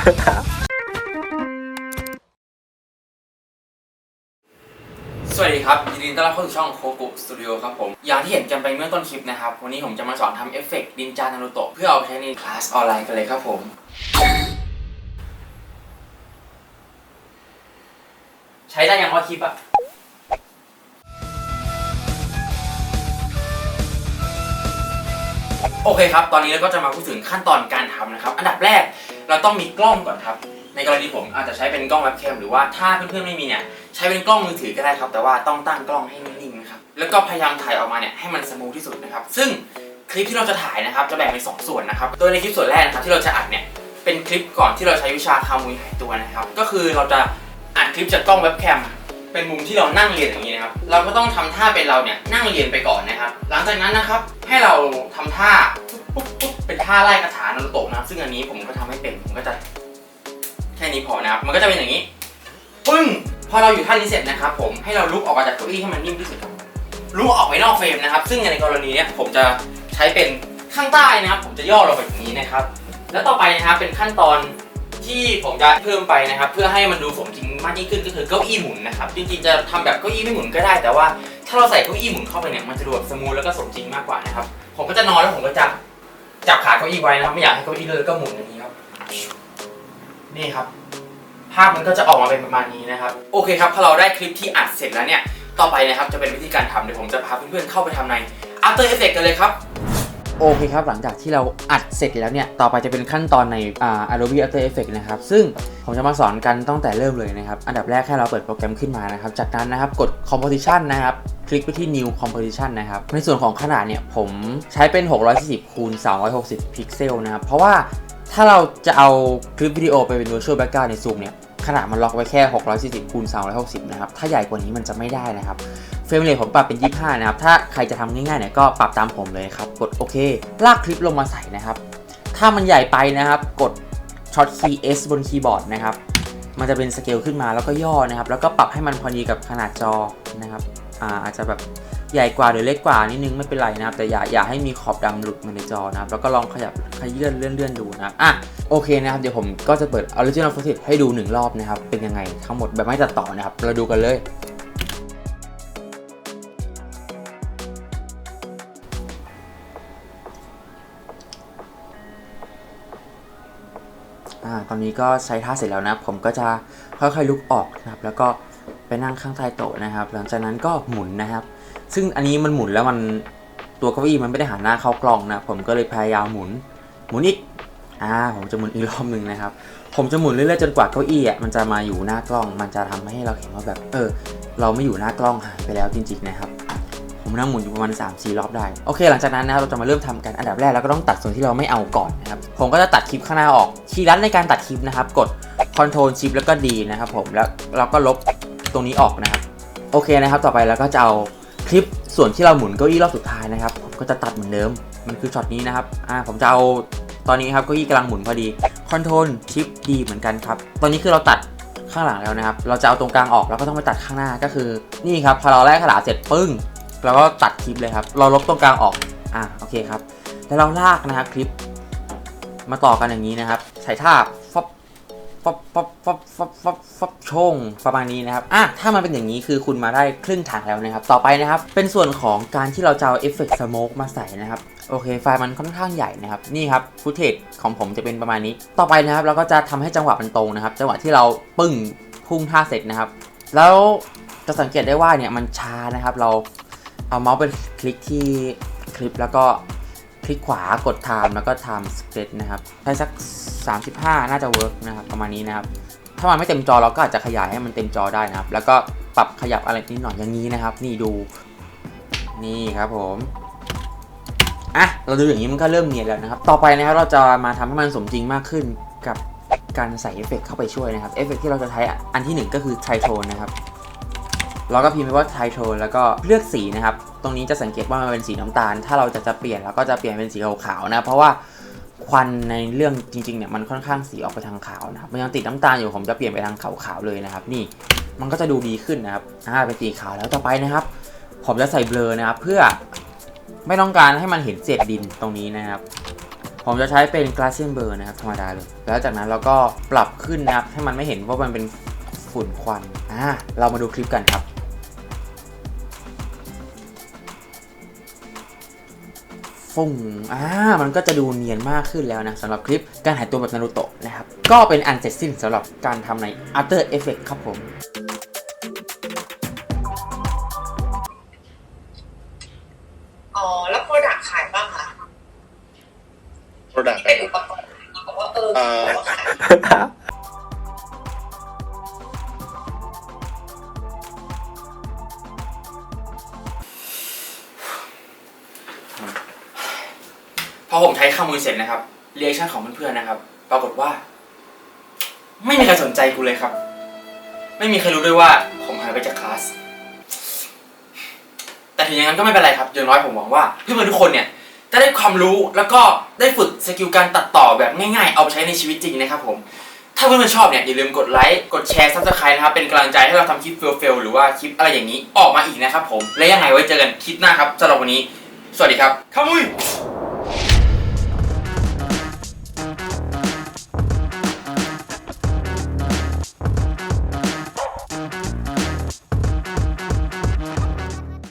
สวัสดีครับ ยินดีต้อนรับเข้าสู่ช่องโคกุสตูดิโอครับผม อย่างที่เห็นกันไปเมื่อต้นคลิปนะครับ วันนี้ผมจะมาสอนทำเอฟเฟกต์ดินจานารุโตะเพื่อเอาไปใช้ในคลาสออนไลน์กันเลยครับผม ใช้ได้ยังว่าคลิปอะ โอเคครับ ตอนนี้เราก็จะมาพูดถึงขั้นตอนการทำนะครับ อันดับแรกเราต้องมีกล้องก่อนครับ ในกรณีผมอาจจะใช้เป็นกล้องเว็บแคมหรือว่าถ้าเพื่อนๆไม่มีเนี่ยใช้เป็นกล้องมือถือก็ได้ครับ แต่ว่าต้องตั้งกล้องให้นิ่งๆนะครับแล้วก็พยายามถ่ายออกมาเนี่ยให้มันสมูทที่สุดนะครับ ซึ่งคลิปที่เราจะถ่ายนะครับจะแบ่งเป็นสองส่วนนะครับโดยในคลิปส่วนแรกนะครับที่เราจะอัดเนี่ยเป็นคลิปก่อนที่เราใช้วิชาคามุยหายตัวนะครับ ก็คือเราจะอัดคลิปจากกล้องเว็บแคม เป็นมุมที่เรานั่งเรียนอย่างนี้นะครับ เราก็ต้องทำท่าเป็นเราเนี่ยนั่งเรียนไปก่อนนะครับ หลังจากนั้นนะครับให้เราทำท่าปุ๊บปุ๊บปุ๊บเป็นท่าไล่คาถานารุโตะนะครับ ซึ่งอันนี้ผมก็ทำไม่เป็นผมก็จะแค่นี้พอนะครับมันก็จะเป็นอย่างนี้ปึ้งพอเราอยู่ท่านี้เสร็จนะครับ ผมให้เราลุกออกมาจากเก้าอี้ให้มันนิ่มที่สุดลุกออกไปนอกเฟรมนะครับ ซึ่งในกรณีเนี้ยผมจะใช้เป็นข้างใต้นะครับ ผมจะย่อลงไปอย่างนี้นะครับ แล้วต่อไปนะครับเป็นขั้นตอน ที่ผมจะเพิ่มไปนะครับ เพื่อให้มันดูสมจริงมากยิ่งขึ้นก็คือเก้าอี้หมุนนะครับจริงๆจะทำแบบเก้าอี้ไม่หมุนก็ได้ แต่ว่าถ้าเราใส่เก้าอี้หมุนเข้าไปเนี่ยมันจะดูแบบสมูทแล้วก็สมจริงมากกว่านะครับผมก็จะนอนแล้วผมก็จะจับขาเก้าอี้ไว้นะครับไม่อยากให้เก้าอี้เลื่อนแล้วก็หมุนอย่างนี้ครับนี่ครับ ภาพมันก็จะออกมาเป็นประมาณนี้นะครับ โอเคครับพอเราได้คลิปที่อัดเสร็จแล้วเนี่ยต่อไปนะครับจะเป็นวิธีการทำเดี๋ยวผมจะพาเพื่อนๆเข้าไปทำใน After Effects กันเลยครับ โอเคครับ หลังจากที่เราอัดเสร็จแล้วเนี่ย ต่อไปจะเป็นขั้นตอนในอ่า Adobe After Effects นะครับ ซึ่งผมจะมาสอนกันตั้งแต่เริ่มเลยนะครับ อันดับแรกแค่เราเปิดโปรแกรมขึ้นมานะครับ จากนั้นนะครับกด Composition นะครับ คลิกไปที่ New Composition นะครับ ในส่วนของขนาดเนี่ยผมใช้เป็น 640คูณ360 พิกเซลนะครับ เพราะว่าถ้าเราจะเอาคลิปวิดีโอไปเป็น Virtual Background ใน Zoom เนี่ยขนาดมันล็อกไว้แค่ 640คูณ360 นะครับ ถ้าใหญ่กว่านี้มันจะไม่ได้นะครับ เฟรมเรทผมปรับเป็น 25 นะครับ ถ้าใครจะทำง่ายๆเนี่ยก็ปรับตามผมเลยครับ กดโอเค ลากคลิปลงมาใส่นะครับ ถ้ามันใหญ่ไปนะครับ กดช็อตคีย์ S บนคีย์บอร์ดนะครับ มันจะเป็นสเกลขึ้นมาแล้วก็ย่อนะครับ แล้วก็ปรับให้มันพอดีกับขนาดจอนะครับอ่าอาจจะแบบใหญ่กว่าหรือเล็กกว่านิดนึงไม่เป็นไรนะครับ แต่อย่าอย่าให้มีขอบดำหลุดมาในจอนะครับ แล้วก็ลองขยับขยื่นเลื่อนเลื่อนดูนะครับอะโอเคนะครับ เดี๋ยวผมก็จะเปิด Original Footage ให้ดูหนึ่งรอบนะครับ เป็นยังไงทั้งหมดแบบไม่ตัดต่อนะครับ เราดูกันเลย ตอนนี้ก็ใช้ท่าเสร็จแล้วนะผมก็จะค่อยๆลุกออกนะครับแล้วก็ไปนั่งข้างใต้โต๊ะนะครับ หลังจากนั้นก็หมุนนะครับ ซึ่งอันนี้มันหมุนแล้วมันตัวเก้าอี้มันไม่ได้หันหน้าเข้ากล้องนะผมก็เลยพยายามหมุนหมุนอีกอ่าผมจะหมุนอีกรอบหนึ่งนะครับ ผมจะหมุนเรื่อยๆจนกว่าเก้าอี้อะมันจะมาอยู่หน้ากล้อง มันจะทำให้เราเห็นว่าแบบเออ เราไม่อยู่หน้ากล้องหายไปแล้วจริงๆนะครับ ผมนั่งหมุนอยู่ประมาณ 3 4 รอบได้ โอเคหลังจากนั้นนะครับเราจะมาเริ่มทำกันอันดับแรกเราก็ต้องตัดส่วนที่เราไม่เอาก่อนนะครับผมก็จะตัดคลิปข้างหน้าออกคีย์ลัดในการตัดคลิปนะครับกด Ctrl Shift แล้วก็ D นะครับผมแล้วเราก็ลบตรงนี้ออกนะครับโอเคนะครับต่อไปเราก็จะเอาคลิปส่วนที่เราหมุนเก้าอี้รอบสุดท้ายนะครับผมก็จะตัดเหมือนเดิมมันคือช็อตนี้นะครับอ่าผมจะเอาตอนนี้ครับเก้าอี้กำลังหมุนพอดี Ctrl Shift D เหมือนกันครับตอนนี้คือเราตัดข้างหลังแล้วนะครับ เราจะเอาตรงกลางออกแล้วก็ต้องไปตัดข้างหน้าก็คือ นี่ครับพอเราแลกขนาเสร็จปึ้ง เราก็ตัดคลิปเลยครับ เราลบตรงกลางออก อะโอเคครับ แล้วเราลากนะครับคลิป มาต่อกันอย่างนี้นะครับ ใส่ท่าฟับฟับฟับฟับฟับฟับฟับชงประมาณนี้นะครับ อะ ถ้ามันเป็นอย่างนี้คือคุณมาได้ครึ่งทางแล้วนะครับ ต่อไปนะครับ เป็นส่วนของการที่เราจะเอาเอฟเฟกต์สโมกมาใส่นะครับ โอเค ไฟล์มันค่อนข้างใหญ่นะครับ นี่ครับ ฟุตเทจของผมจะเป็นประมาณนี้ ต่อไปนะครับ เราก็จะทำให้จังหวะมันตรงนะครับ จังหวะที่เราปึ้งพุ่งท่าเสร็จนะครับ แล้วจะสังเกตได้ว่าเนี่ยมันช้านะครับ เรา เอาเมาส์ไปคลิกที่คลิปแล้วก็คลิกขวากด time แล้วก็ time script นะครับใช้สัก 35 น่าจะเวิร์กนะครับประมาณนี้นะครับ ถ้ามันไม่เต็มจอเราก็อาจจะขยายให้มันเต็มจอได้นะครับ แล้วก็ปรับขยับอะไรนิดหน่อยอย่างนี้นะครับ นี่ดูนี่ครับผมอะเราดูอย่างนี้มันก็เริ่มเนียนแล้วนะครับ ต่อไปนะครับเราจะมาทำให้มันสมจริงมากขึ้นกับการใส่เอฟเฟกเข้าไปช่วยนะครับเอฟเฟกต์ที่เราจะใช้อันที่หนึ่งก็คือไทโทนนะครับ เราก็พิมพ์ไปว่าไทโทนแล้วก็เลือกสีนะครับ ตรงนี้จะสังเกตว่ามันเป็นสีน้ำตาล ถ้าเราจะจะเปลี่ยนเราก็จะเปลี่ยนเป็นสีขาวๆนะ เพราะว่าควันในเรื่องจริงๆเนี่ยมันค่อนข้างสีออกไปทางขาวนะครับ มันยังติดน้ำตาลอยู่ผมจะเปลี่ยนไปทางขาวๆเลยนะครับ นี่มันก็จะดูดีขึ้นนะครับอ่าเป็นสีขาวแล้วต่อไปนะครับ ผมจะใส่เบลอนะครับ เพื่อไม่ต้องการให้มันเห็นเศษดินตรงนี้นะครับ ผมจะใช้เป็น g l a s s i a n Blur นะครับธรรมดาเลย แล้วจากนั้นเราก็ปรับขึ้นนะครับให้มันไม่เห็นว่ามันเป็นฝุ่นควันอ่าเรามาดูคลิปกันครับ ฟุ้งอ่ามันก็จะดูเนียนมากขึ้นแล้วนะสำหรับคลิปการหายตัวแบบนารูโตะนะครับ ก็เป็นอันเสร็จสิ้นสำหรับการทำใน After Effects ครับผมอ๋อแล้วโปรดักขายบ้างคะโปรดักต์เป็นอุปกรณ์บอกว่าเออ พอผมใช้ข้ามือเสร็จนะครับเรีแอคชั่นของเพื่อนๆนะครับ ปรากฏว่า ไม่มีใครสนใจกูเลยครับ ไม่มีใครรู้ด้วยว่าผมหายไปจากคลาส แต่ถึงอย่างนั้นก็ไม่เป็นไรครับ อย่างน้อยผมหวังว่าเพื่อนๆทุกคนเนี่ยจะได้ความรู้แล้วก็ได้ฝึกสกิลการตัดต่อแบบง่ายๆ เอาไปใช้ในชีวิตจริงนะครับผม ถ้าเพื่อนๆชอบเนี่ยอย่าลืมกดไลค์ กดแชร์ซับสไครต์นะครับ เป็นกำลังใจให้เราทำคลิปเฟลๆหรือว่าคลิปอะไรอย่างนี้ออกมาอีกนะครับผม และยังไงไว้เจอกันคลิปหน้าครับสำหรับวันนี้ สวัสดีครับข้ามุย